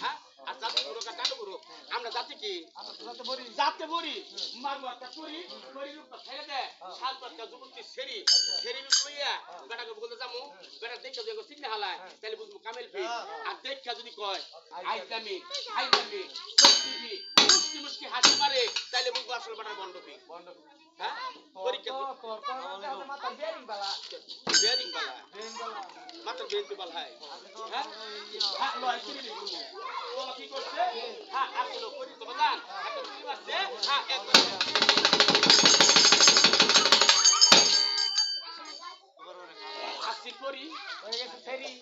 হ্যাঁ আর জাদুঘর ওটা আমরা যাচ্ছি কি যাতে বরি মারবো করি করি রূপটা ছেড়ে দে সাত বাচ্চা যুবতী সেরি সেরি রূপ লইয়া বেটাকে বলতে যাব বেটা দেখে দেখো সিগনে হালায় তাহলে বুঝব কামেল ফি আর দেখা যদি কয় আইসামি আইসামি সত্যি মুষ্টি হাসি মারে তাহলে বুঝব আসলে বেটার বন্ধ ফি হ্যাঁ বেয়ারিং বালা মাত্র বেয়ারিং বালা হয় হ্যাঁ। হ্যাঁ লয় কিনে নিবো বলো কি করছে হ্যাঁ আসলে করি তো বাজান একটা কি মারছে হ্যাঁ একদম আসি করি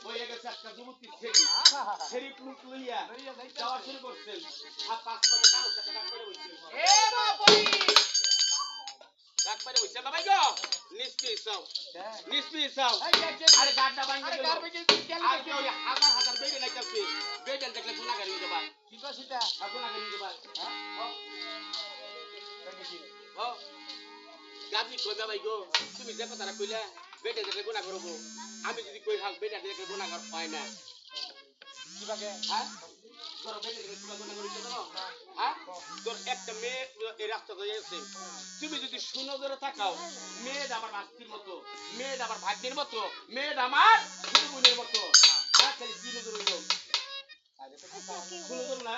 হয়ে গেছে একটা যুবতী ছেড়ি ছেড়ি প্লুট লইয়া যাওয়া শুরু করছেন আর পাঁচ মাসে কালো টাকা করে বসছেন ডাক করে বসছেন বাবাই গো নিষ্পি সাও নিষ্পি সাও আরে গাড্ডা ভাঙে গেল আর কি ওই হাজার হাজার বেড়ে লাইতাছে বেড়ে দেখলে গুনাগার হয়ে যাবা আর গুনাগার হয়ে যাবা ও গাজি কই বাবাই গো তুমি যে কথাটা কইলা বেটে দেখলে গুনাহ করব আমি যদি কই হাল বেটে দেখলে গুনাহগার হয় না হ্যাঁ তো হ্যাঁ তোর একটা মেয়ে এই রাস্তা দিয়ে আছে তুমি যদি সুনজরে তাকাও মেয়েটা আমার ভাস্তির মতো মেয়েটা আমার ভাগ্যের মতো মেয়েটা আমার বোনের মতো। হ্যাঁ তাহলে কি নজর হইল সুনজর না।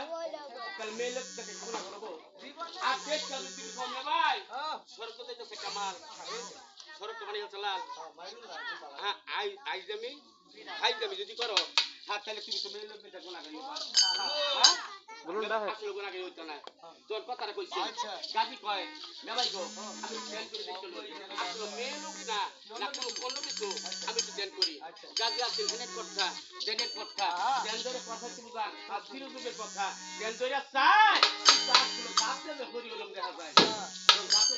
তাহলে মেয়ে লোক দেখে করব? আর দেখ কাজে তুমি কম না ভাই সরক তো কামাল। সরক তো মানে চালাল হ্যাঁ আই আই জামি যদি করো হ্যাঁ তাহলে তুমি তো লোক গুনাহ করিও হ্যাঁ বলুন না। আসলে গুনাহ করিও তো না। তোর কথাটা কইছি। গাজি কয় না গো আমি ধ্যান করে দেখতে লই। আসলে মেয়ে লোক না না কোনো অন্য কিছু আমি তো ধ্যান করি। গাজি আছে ধ্যানের কথা ধ্যানের কথা ধ্যান ধরে কথা তুমি জান আর ফিরোজের কথা। ধ্যান ধরে চাই। আসলে কাছে যে করি ওরকম দেখা যায়। তোর গাতে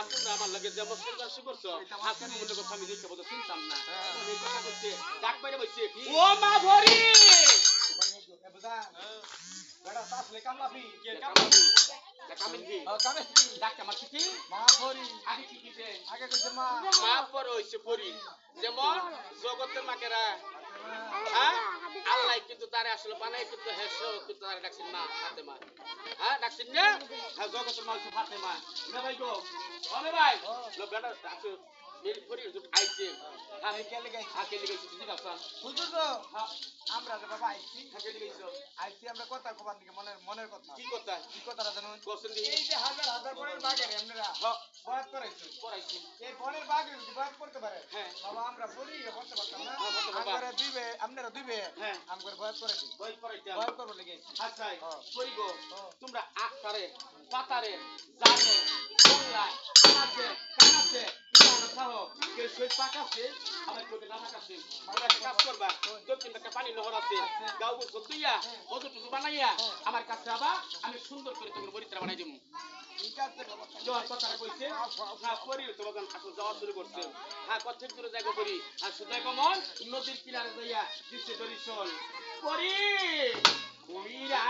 যা তোমরা আমার লগে যেমন করছ আর তুমি মনে কথা আমি দেখতে বলতে শুনতাম না। এই কথা বলছে ডাক করে বলছে ও মা কি পরি যেমন জগতের মাকেরা হ্যাঁ? আল্লাহ কিন্তু তারে আসলে বানাই কিন্তু হেসো কিন্তু তারে ডাকছেন মা হাতে মা হ্যাঁ ডাকছেন না হ্যাঁ জগতের মা হচ্ছে হাতে মা না ভাই গো অনে ভাই লো বেটা আসো মেরি পরি যুগ আইছে হ্যাঁ হ্যাঁ কে লিখেছি বুঝি না হ্যাঁ আমরা যে বাবা আইছি হ্যাঁ কে লিখেছো আইছি আমরা কথা কবার দিকে মনের মনের কথা কি কথা কি কথাটা জানুন কোশ্চেন এই যে হাজার হাজার বনের বাগের হ্যাঁ বয়াত করাইছে পড়াইছি এই বনের যদি বয়াত করতে পারে হ্যাঁ। বাবা আমরা বলি করতে পারতাম না। হ্যাঁ। আমরা দুইবে আপনারা দুইবে হ্যাঁ। বয়াত করাইছি বয়াত করব লেগে। আচ্ছা হ্যাঁ। করি গো। হ্যাঁ। তোমরা পাতারে বাংলায় কানাতে কানাতে পাকাছে আমার কাছে আবা আমি সুন্দর করে তোমার বরিত্রা বানাই দেবো কথা কইছে হ্যাঁ করছে। হ্যাঁ কত দূরে যাইবো পরি আর শুধু কমন নদীর কিনারে যাইয়া দিচ্ছে দরিশন পরি কইরা